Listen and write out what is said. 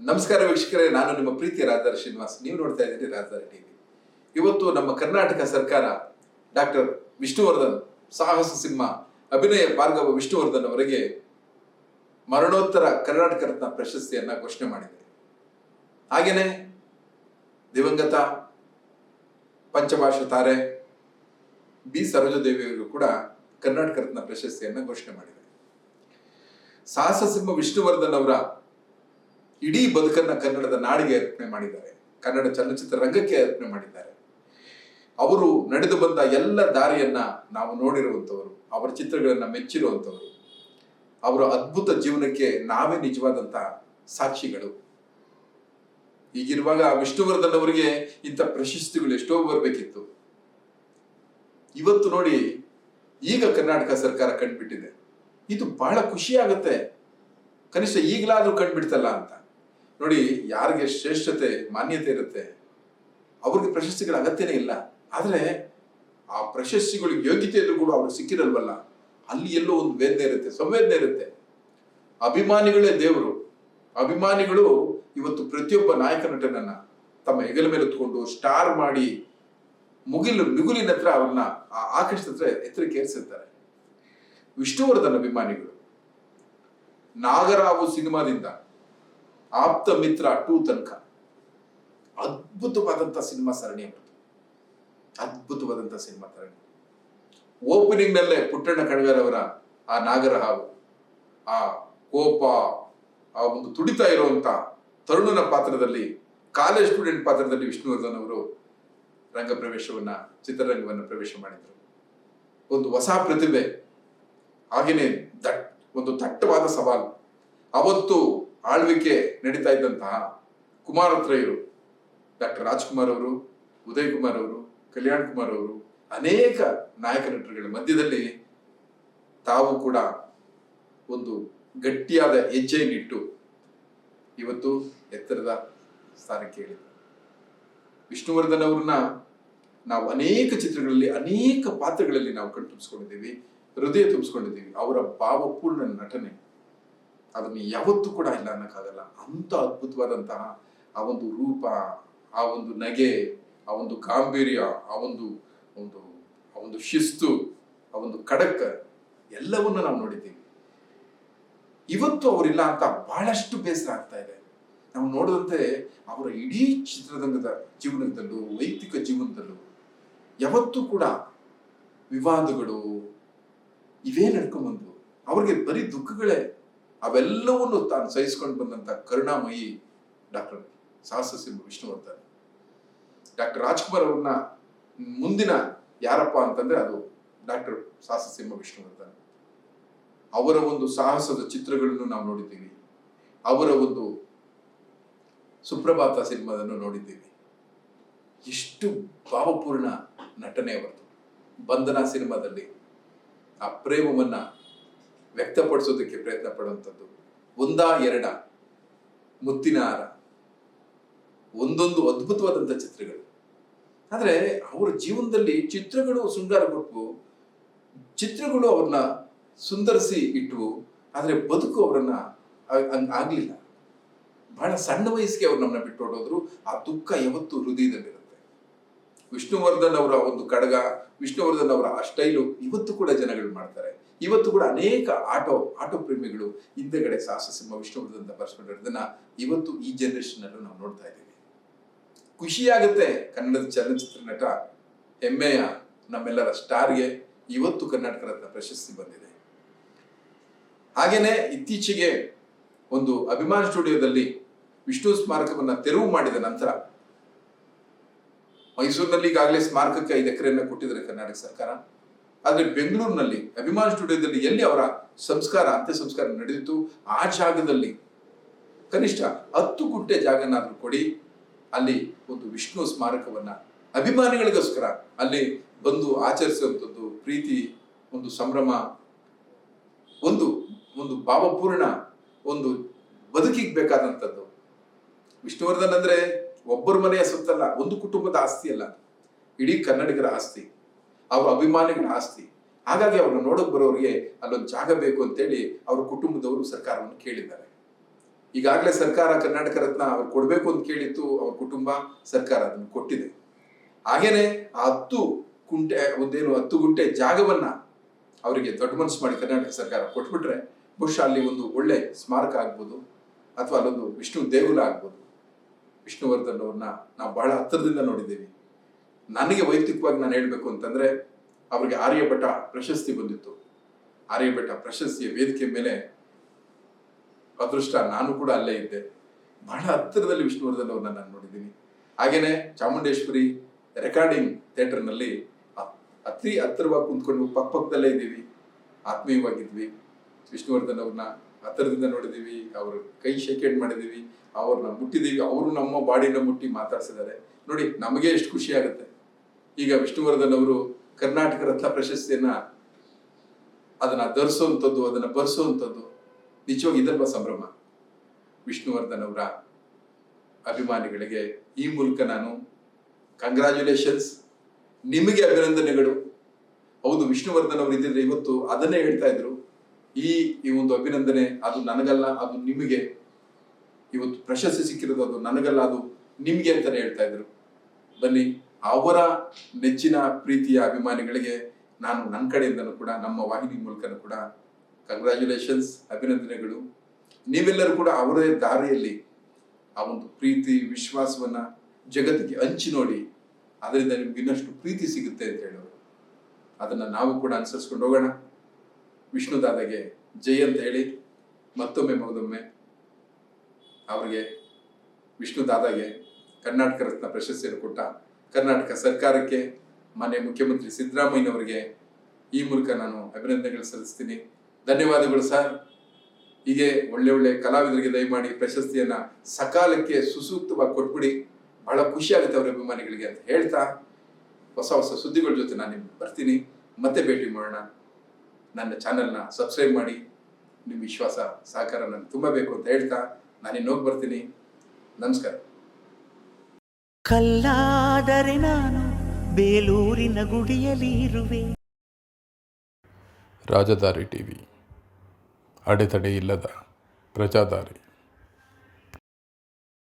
ನಮಸ್ಕಾರ ವೀಕ್ಷಕರೇ, ನಾನು ನಿಮ್ಮ ಪ್ರೀತಿಯ ರಾಧಾ ಶ್ರೀನಿವಾಸ್. ನೀವು ನೋಡ್ತಾ ಇದ್ದೀರಿ ರಾಧಾ ಟಿವಿ ಇವತ್ತು ನಮ್ಮ ಕರ್ನಾಟಕ ಸರ್ಕಾರ ಡಾಕ್ಟರ್ ವಿಷ್ಣುವರ್ಧನ್ ಸಾಹಸ ಸಿಂಹ ಅಭಿನಯ ಭಾರ್ಗವ ವಿಷ್ಣುವರ್ಧನ್ ಅವರಿಗೆ ಮರಣೋತ್ತರ ಕರ್ನಾಟಕ ರತ್ನ ಪ್ರಶಸ್ತಿಯನ್ನ ಘೋಷಣೆ ಮಾಡಿದೆ ಹಾಗೇನೆ ದಿವಂಗತ ಪಂಚಭಾಷಾ ತಾರೆ ಬಿ. ಸರೋಜದೇವಿಯವರು ಕೂಡ ಕರ್ನಾಟಕ ರತ್ನ ಪ್ರಶಸ್ತಿಯನ್ನು ಘೋಷಣೆ ಮಾಡಿದ್ದಾರೆ. ಸಾಹಸ ಸಿಂಹ ವಿಷ್ಣುವರ್ಧನ್ ಅವರ ಇಡೀ ಬದುಕನ್ನ ಕನ್ನಡದ ನಾಡಿಗೆ ಅರ್ಪಣೆ ಮಾಡಿದ್ದಾರೆ. ಕನ್ನಡ ಚಲನಚಿತ್ರ ರಂಗಕ್ಕೆ ಅರ್ಪಣೆ ಮಾಡಿದ್ದಾರೆ. ಅವರು ನಡೆದು ಬಂದ ಎಲ್ಲ ದಾರಿಯನ್ನ ನಾವು ನೋಡಿರುವಂಥವರು ಅವರ ಚಿತ್ರಗಳನ್ನ ಮೆಚ್ಚಿರುವಂಥವರು ಅವರ ಅದ್ಭುತ ಜೀವನಕ್ಕೆ ನಾವೇ ನಿಜವಾದಂತಹ ಸಾಕ್ಷಿಗಳು. ಹೀಗಿರುವಾಗ ವಿಷ್ಣುವರ್ಧನ್ ಅವರಿಗೆ ಇಂಥ ಪ್ರಶಸ್ತಿಗಳು ಎಷ್ಟೋ ಬರಬೇಕಿತ್ತು. ಇವತ್ತು ನೋಡಿ ಈಗ ಕರ್ನಾಟಕ ಸರ್ಕಾರ ಕಂಡುಬಿಟ್ಟಿದೆ. ಇದು ಬಹಳ ಖುಷಿ ಆಗುತ್ತೆ. ಕನಿಷ್ಠ ಈಗಲಾದ್ರೂ ಕಂಡುಬಿಡ್ತಲ್ಲ ಅಂತ. ನೋಡಿ, ಯಾರಿಗೆ ಶ್ರೇಷ್ಠತೆ, ಮಾನ್ಯತೆ ಇರುತ್ತೆ, ಅವ್ರಿಗೆ ಪ್ರಶಸ್ತಿಗಳ ಅಗತ್ಯನೇ ಇಲ್ಲ. ಆದ್ರೆ ಆ ಪ್ರಶಸ್ತಿಗಳು ಯೋಗ್ಯತೆ ಇದ್ರೂ ಕೂಡ ಅವ್ರಿಗೆ ಸಿಕ್ಕಿರಲ್ವಲ್ಲ? ಅಲ್ಲಿ ಎಲ್ಲೋ ಒಂದು ವೇದನೆ ಇರುತ್ತೆ, ಸಂವೇದನೆ ಇರುತ್ತೆ. ಅಭಿಮಾನಿಗಳೇ ದೇವರು. ಅಭಿಮಾನಿಗಳು ಇವತ್ತು ಪ್ರತಿಯೊಬ್ಬ ನಾಯಕ ನಟನನ್ನ ತಮ್ಮ ಹೆಗಲ ಮೇಲೆ ಹೊತ್ಕೊಂಡು ಸ್ಟಾರ್ ಮಾಡಿ ಮುಗಿಲು, ಮಿಗುಲಿನ ಹತ್ರ ಅವ್ರನ್ನ ಆ ಹತ್ರ ಎತ್ತರಕ್ಕೆ ಏರಿಸಿರ್ತಾರೆ. ವಿಷ್ಣುವರ್ಧನ್ ಅಭಿಮಾನಿಗಳು. ನಾಗರಾವು ಸಿನಿಮಾದಿಂದ ಆಪ್ತ ಮಿತ್ರ ಟೂ ತನಕ. ಅದ್ಭುತವಾದಂತ ಸಿನಿಮಾ ಸರಣಿ ಅವರದು ಅದ್ಭುತವಾದಂತ ಸಿನಿಮಾ ಸರಣಿ. ಓಪನಿಂಗ್ ನಲ್ಲೇ ಪುಟ್ಟಣ್ಣ ಕಣಗಾರವರ ಆ ನಾಗರಹಾವು, ಆ ಕೋಪ ಆ ಒಂದು ತುಡಿತಾ ಇರುವಂತ ತರುಣನ ಪಾತ್ರದಲ್ಲಿ ಕಾಲೇಜ್ ಸ್ಟೂಡೆಂಟ್ ಪಾತ್ರದಲ್ಲಿ ವಿಷ್ಣುವರ್ಧನ್ ಅವರು ರಂಗ ಪ್ರವೇಶವನ್ನ, ಚಿತ್ರರಂಗವನ್ನು ಪ್ರವೇಶ ಮಾಡಿದ್ರು. ಒಂದು ಹೊಸ ಪ್ರತಿಭೆ ಹಾಗೇನೆ ದಟ್, ಒಂದು ದಟ್ಟವಾದ ಸವಾಲು. ಅವತ್ತು ಆಳ್ವಿಕೆ ನಡೀತಾ ಇದ್ದಂತಹ ಕುಮಾರತ್ರಯರು, ಡಾಕ್ಟರ್ ರಾಜ್ಕುಮಾರ್ ಅವರು ಉದಯ್ ಕುಮಾರ್ ಅವರು, ಕಲ್ಯಾಣ್ ಕುಮಾರ್ ಅವರು, ಅನೇಕ ನಾಯಕ ನಟರುಗಳ ಮಧ್ಯದಲ್ಲಿ ತಾವು ಕೂಡ ಒಂದು ಗಟ್ಟಿಯಾದ ಹೆಜ್ಜೆಯನ್ನಿಟ್ಟು ಇವತ್ತು ಎತ್ತರದ ಸ್ಥಾನಕ್ಕೆ ಹೇಳಿದ್ದಾರೆ ವಿಷ್ಣುವರ್ಧನ್ ಅವ್ರನ್ನ ನಾವು ಅನೇಕ ಚಿತ್ರಗಳಲ್ಲಿ, ಅನೇಕ ಪಾತ್ರಗಳಲ್ಲಿ ನಾವು ಕಣ್ ತುಂಬಿಸ್ಕೊಂಡಿದ್ದೀವಿ ಹೃದಯ ತುಂಬಿಸ್ಕೊಂಡಿದ್ದೀವಿ. ಅವರ ಭಾವಪೂರ್ಣ ನಟನೆ. ಅದನ್ನು ಯಾವತ್ತೂ ಕೂಡ ಇಲ್ಲ ಅನ್ನಕ್ಕಾಗಲ್ಲ. ಅಂತ ಅದ್ಭುತವಾದಂತಹ ಆ ಒಂದು ರೂಪ, ಆ ಒಂದು ನಗೆ, ಆ ಒಂದು ಗಾಂಭೀರ್ಯ, ಆ ಒಂದು ಒಂದು, ಆ ಒಂದು ಶಿಸ್ತು, ಆ ಒಂದು ಖಡಕ್, ಎಲ್ಲವನ್ನ ನಾವು ನೋಡಿದ್ದೀವಿ. ಇವತ್ತು ಅವರಿಲ್ಲ ಅಂತ ಬಹಳಷ್ಟು ಬೇಸರ ಆಗ್ತಾ ಇದೆ. ನಾವು ನೋಡಿದಂತೆ ಅವರ ಇಡೀ ಚಿತ್ರರಂಗದ ಜೀವನದಲ್ಲೂ, ವೈಯಕ್ತಿಕ ಜೀವನದಲ್ಲೂ ಯಾವತ್ತೂ ಕೂಡ ವಿವಾದಗಳು ಇವೇ ನಡ್ಕೊಂಡ್ಬಂದ್ವು. ಅವ್ರಿಗೆ ಬರೀ ದುಃಖಗಳೇ, ಅವೆಲ್ಲವನ್ನು ತಾನು ಸಹಿಸ್ಕೊಂಡು ಬಂದಂತ ಕರುಣಾಮಯಿ ಡಾಕ್ಟರ್ ಸಾಹಸ ಸಿಂಹ ವಿಷ್ಣುವರ್ಧನ್. ಡಾಕ್ಟರ್ ರಾಜ್ಕುಮಾರ್ ಅವ್ರನ್ನ ಮುಂದಿನ ಯಾರಪ್ಪ ಅಂತಂದ್ರೆ ಅದು ಡಾಕ್ಟರ್ ಸಾಹಸ ಸಿಂಹ ವಿಷ್ಣುವರ್ಧನ್. ಅವರ ಒಂದು ಸಾಹಸದ ಚಿತ್ರಗಳನ್ನು ನಾವು ನೋಡಿದ್ದೀವಿ. ಅವರ ಒಂದು ಸುಪ್ರಭಾತ ಸಿನಿಮಾದನ್ನು ನೋಡಿದ್ದೀವಿ. ಎಷ್ಟು ಭಾವಪೂರ್ಣ ನಟನೆ ಅವರದು. ಬಂಧನ ಸಿನಿಮಾದಲ್ಲಿ ಆ ಪ್ರೇಮವನ್ನ ವ್ಯಕ್ತಪಡಿಸೋದಕ್ಕೆ ಪ್ರಯತ್ನ ಪಡುವಂಥದ್ದು. ಒಂದಾ ಎರಡ ಮುತ್ತಿನ ಹಾರ. ಒಂದೊಂದು ಅದ್ಭುತವಾದಂಥ ಚಿತ್ರಗಳು. ಆದರೆ ಅವರ ಜೀವನದಲ್ಲಿ ಚಿತ್ರಗಳು ಶೃಂಗಾರ ಕೊಟ್ಟು ಚಿತ್ರಗಳು ಅವ್ರನ್ನ ಸುಂದರಿಸಿ ಇಟ್ವು ಆದರೆ ಬದುಕು ಅವರನ್ನ ಆಗ್ಲಿಲ್ಲ. ಬಹಳ ಸಣ್ಣ ವಯಸ್ಸಿಗೆ ಅವ್ರು ನಮ್ಮನ್ನ ಬಿಟ್ಟು ಹೊಡೋದ್ರು ಆ ದುಃಖ ಯಾವತ್ತೂ ಹೃದಯದಲ್ಲಿರುತ್ತೆ. ವಿಷ್ಣುವರ್ಧನ್ ಅವರ ಒಂದು ಕಡಗ, ವಿಷ್ಣುವರ್ಧನ್ ಅವರ ಆ ಸ್ಟೈಲು ಇವತ್ತು ಕೂಡ ಜನಗಳು ಮಾಡ್ತಾರೆ. ಇವತ್ತು ಕೂಡ ಅನೇಕ ಆಟೋ ಆಟೋ ಪ್ರೇಮಿಗಳು ಹಿಂದೆಗಡೆ ಸಾಹಸ ಸಿಂಹ ವಿಷ್ಣುವರ್ಧನ್ ಬರ್ಸ್ಕೊಂಡಿರೋದನ್ನ ಇವತ್ತು ಈ ಜನರೇಷನ್ ಅಲ್ಲೂ ನಾವು ನೋಡ್ತಾ ಇದ್ದೀವಿ. ಖುಷಿಯಾಗುತ್ತೆ ಕನ್ನಡದ ಚಲನಚಿತ್ರ ನಟ, ಹೆಮ್ಮೆಯ ನಮ್ಮೆಲ್ಲರ ಸ್ಟಾರ್ಗೆ. ಇವತ್ತು ಕರ್ನಾಟಕ ರತ್ನ ಪ್ರಶಸ್ತಿ ಬಂದಿದೆ. ಹಾಗೇನೆ ಇತ್ತೀಚೆಗೆ ಒಂದು ಅಭಿಮಾನ ಸ್ಟುಡಿಯೋದಲ್ಲಿ ವಿಷ್ಣು ಸ್ಮಾರಕವನ್ನ ತೆರವು ಮಾಡಿದ ನಂತರ ಮೈಸೂರಿನಲ್ಲಿ ಈಗಾಗಲೇ ಸ್ಮಾರಕಕ್ಕೆ ಐದು ಎಕರೆಯನ್ನ ಕೊಟ್ಟಿದ್ದಾರೆ ಕರ್ನಾಟಕ ಸರ್ಕಾರ. ಆದ್ರೆ ಬೆಂಗಳೂರಿನಲ್ಲಿ ಅಭಿಮಾನ ಸ್ಟುಡಿಯೋದಲ್ಲಿ ಎಲ್ಲಿ ಅವರ ಸಂಸ್ಕಾರ ಅಂತ್ಯ ಸಂಸ್ಕಾರ ನಡೆದಿತ್ತು? ಆ ಜಾಗದಲ್ಲಿ ಕನಿಷ್ಠ ಹತ್ತು ಗುಂಟೆ ಜಾಗನಾದ್ರೂ ಕೊಡಿ, ಅಲ್ಲಿ ಒಂದು ವಿಷ್ಣು ಸ್ಮಾರಕವನ್ನ ಅಭಿಮಾನಿಗಳಿಗೋಸ್ಕರ ಅಲ್ಲಿ ಬಂದು ಆಚರಿಸುವಂಥದ್ದು, ಪ್ರೀತಿ, ಒಂದು ಸಂಭ್ರಮ ಒಂದು ಭಾವಪೂರ್ಣ ಒಂದು ಬದುಕಿಗೆ ಬೇಕಾದಂಥದ್ದು. ವಿಷ್ಣುವರ್ಧನ್ ಅಂದ್ರೆ ಒಬ್ಬರ ಮನೆಯ ಸೊತ್ತಲ್ಲ, ಒಂದು ಕುಟುಂಬದ ಆಸ್ತಿ ಅಲ್ಲ. ಇಡೀ ಕನ್ನಡಿಗರ ಆಸ್ತಿ, ಅವರ ಅಭಿಮಾನಿಗಳ ಆಸ್ತಿ. ಹಾಗಾಗಿ ಅವ್ರನ್ನ ನೋಡಕ್ ಬರೋರಿಗೆ ಅಲ್ಲೊಂದು ಜಾಗ ಬೇಕು ಅಂತೇಳಿ ಅವ್ರ ಕುಟುಂಬದವರು ಸರ್ಕಾರವನ್ನು ಕೇಳಿದ್ದಾರೆ. ಈಗಾಗಲೇ ಸರ್ಕಾರ ಕರ್ನಾಟಕ ರತ್ನ ಅವ್ರು ಕೊಡಬೇಕು ಅಂತ ಕೇಳಿತ್ತು, ಅವ್ರ ಕುಟುಂಬ ಸರ್ಕಾರ ಅದನ್ನು ಕೊಟ್ಟಿದೆ. ಹಾಗೇನೆ ಆ ಹತ್ತು ಕುಂಟೆ, ಒಂದೇನು ಹತ್ತು ಗುಂಟೆ ಜಾಗವನ್ನ ಅವರಿಗೆ ದೊಡ್ಡ ಮನಸ್ಸು ಮಾಡಿ ಕರ್ನಾಟಕ ಸರ್ಕಾರ ಕೊಟ್ಬಿಟ್ರೆ ಬಹುಶಃ ಅಲ್ಲಿ ಒಂದು ಒಳ್ಳೆ ಸ್ಮಾರಕ ಆಗ್ಬೋದು, ಅಥವಾ ಅಲ್ಲೊಂದು ವಿಷ್ಣು ದೇಗುಲ ಆಗ್ಬೋದು. ವಿಷ್ಣುವರ್ಧನ್ ಅವ್ರನ್ನ ನಾವು ಬಹಳ ಹತ್ತಿರದಿಂದ ನೋಡಿದ್ದೀವಿ. ನನಗೆ ವೈಯಕ್ತಿಕವಾಗಿ ನಾನು ಹೇಳಬೇಕು ಅಂತಂದ್ರೆ, ಅವರಿಗೆ ಆರ್ಯಭಟ ಪ್ರಶಸ್ತಿ ಬಂದಿತ್ತು. ಆರ್ಯಭಟ ಪ್ರಶಸ್ತಿಯ ವೇದಿಕೆ ಮೇಲೆ ಅದೃಷ್ಟ ನಾನು ಕೂಡ ಅಲ್ಲೇ ಇದ್ದೆ. ಬಹಳ ಹತ್ತಿರದಲ್ಲಿ ವಿಷ್ಣುವರ್ಧನ್ ಅವ್ರನ್ನ ನಾನು ನೋಡಿದ್ದೀನಿ. ಹಾಗೇನೆ ಚಾಮುಂಡೇಶ್ವರಿ ರೆಕಾರ್ಡಿಂಗ್ ಥಿಯೇಟರ್ನಲ್ಲಿ ಅತಿ ಹತ್ತಿರವಾಗಿ ಕುಂತ್ಕೊಂಡು ಪಕ್ಕ ಪಕ್ಕದಲ್ಲೇ ಇದ್ದೀವಿ. ಆತ್ಮೀಯವಾಗಿದ್ವಿ. ವಿಷ್ಣುವರ್ಧನ್ ಅವ್ರನ್ನ ಹತ್ತಿರದಿಂದ ನೋಡಿದ್ದೀವಿ ಅವ್ರ ಕೈ ಶೇಕೆಂಡ್ ಮಾಡಿದ್ದೀವಿ ಅವ್ರನ್ನ ಮುಟ್ಟಿದ್ದೀವಿ ಅವರು ನಮ್ಮ ಬಾಡಿನ ಮುಟ್ಟಿ ಮಾತಾಡ್ಸಿದ್ದಾರೆ. ನೋಡಿ, ನಮಗೆ ಎಷ್ಟು ಖುಷಿ ಆಗುತ್ತೆ. ಈಗ ವಿಷ್ಣುವರ್ಧನ್ ಅವರು ಕರ್ನಾಟಕ ರತ್ನ ಪ್ರಶಸ್ತಿಯನ್ನ ಅದನ್ನ ಧರಿಸುವಂಥದ್ದು ಅದನ್ನ ಬರೆಸುವಂಥದ್ದು ನಿಜವಾಗಿ ಇದರ ಸಂಭ್ರಮ? ವಿಷ್ಣುವರ್ಧನ್ ಅವರ ಅಭಿಮಾನಿಗಳಿಗೆ ಈ ಮೂಲಕ ನಾನು ಕಂಗ್ರ್ಯಾಚುಲೇಷನ್ಸ್ ನಿಮಗೆ ಅಭಿನಂದನೆಗಳು. ಹೌದು, ವಿಷ್ಣುವರ್ಧನ್ ಅವರು ಇದ್ದಿದ್ರೆ ಇವತ್ತು ಅದನ್ನೇ ಹೇಳ್ತಾ ಇದ್ರು. ಈ ಈ ಒಂದು ಅಭಿನಂದನೆ, ಅದು ನನಗಲ್ಲ, ಅದು ನಿಮಗೆ. ಇವತ್ತು ಪ್ರಶಸ್ತಿ ಸಿಕ್ಕಿರೋದು, ಅದು ನನಗಲ್ಲ, ಅದು ನಿಮಗೆ ಅಂತಾನೆ ಹೇಳ್ತಾ ಇದ್ರು. ಬನ್ನಿ, ಅವರ ನೆಚ್ಚಿನ ಪ್ರೀತಿಯ ಅಭಿಮಾನಿಗಳಿಗೆ ನಾನು ನನ್ನ ಕಡೆಯಿಂದನೂ ಕೂಡ, ನಮ್ಮ ವಾಹಿನಿ ಮೂಲಕನೂ ಕೂಡ ಕಂಗ್ರ್ಯಾಚುಲೇಷನ್ಸ್ ಅಭಿನಂದನೆಗಳು. ನೀವೆಲ್ಲರೂ ಕೂಡ ಅವರೇ ದಾರಿಯಲ್ಲಿ ಆ ಒಂದು ಪ್ರೀತಿ, ವಿಶ್ವಾಸವನ್ನ ಜಗತ್ತಿಗೆ ಹಂಚಿ ನೋಡಿ, ಅದರಿಂದ ನಿಮ್ಗೆ ಇನ್ನಷ್ಟು ಪ್ರೀತಿ ಸಿಗುತ್ತೆ ಅಂತ ಹೇಳೋರು. ಅದನ್ನ ನಾವು ಕೂಡ ಅನುಸರಿಸ್ಕೊಂಡು ಹೋಗೋಣ. ವಿಷ್ಣು ದಾದಾಗೆ ಜೈ ಅಂತ ಹೇಳಿ ಮತ್ತೊಮ್ಮೆ ಮಗದೊಮ್ಮೆ ಅವರಿಗೆ ವಿಷ್ಣು ದಾದಾಗೆ ಕರ್ನಾಟಕ ರತ್ನ ಪ್ರಶಸ್ತಿಯನ್ನು ಕೊಟ್ಟ ಕರ್ನಾಟಕ ಸರ್ಕಾರಕ್ಕೆ ಮಾನ್ಯ ಮುಖ್ಯಮಂತ್ರಿ ಸಿದ್ದರಾಮಯ್ಯನವರಿಗೆ ಈ ಮೂಲಕ ನಾನು ಅಭಿನಂದನೆಗಳು ಸಲ್ಲಿಸ್ತೀನಿ. ಧನ್ಯವಾದಗಳು ಸರ್. ಹೀಗೆ ಒಳ್ಳೆ ಒಳ್ಳೆ ಕಲಾವಿದರಿಗೆ ದಯಮಾಡಿ ಪ್ರಶಸ್ತಿಯನ್ನ ಸಕಾಲಕ್ಕೆ ಸುಸೂಕ್ತವಾಗಿ ಕೊಟ್ಬಿಡಿ. ಬಹಳ ಖುಷಿ ಆಗುತ್ತೆ ಅವರ ಅಭಿಮಾನಿಗಳಿಗೆ ಅಂತ ಹೇಳ್ತಾ ಹೊಸ ಹೊಸ ಸುದ್ದಿಗಳ ಜೊತೆ ನಾನು ನಿಮ್ಗೆ ಬರ್ತೀನಿ. ಮತ್ತೆ ಭೇಟಿ ಮಾಡೋಣ. ನನ್ನ ಚಾನಲ್ನ ಸಬ್ಸ್ಕ್ರೈಬ್ ಮಾಡಿ. ನಿಮ್ಮ ವಿಶ್ವಾಸ ಸಹಕಾರ ನನಗೆ ತುಂಬ ಬೇಕು ಅಂತ ಹೇಳ್ತಾ ನಾನು ಇನ್ನೋಗಿ ಬರ್ತೀನಿ. ನಮಸ್ಕಾರ. ಕಲ್ಲಾದರೆ ನಾನು ಬೇಲೂರಿನ ಗುಡಿಯಲ್ಲಿ ಇರುವೆ ರಾಜಧಾರಿ ಟಿವಿ. ಅಡೆತಡೆ ಇಲ್ಲದ ಪ್ರಜಾದಾರಿ.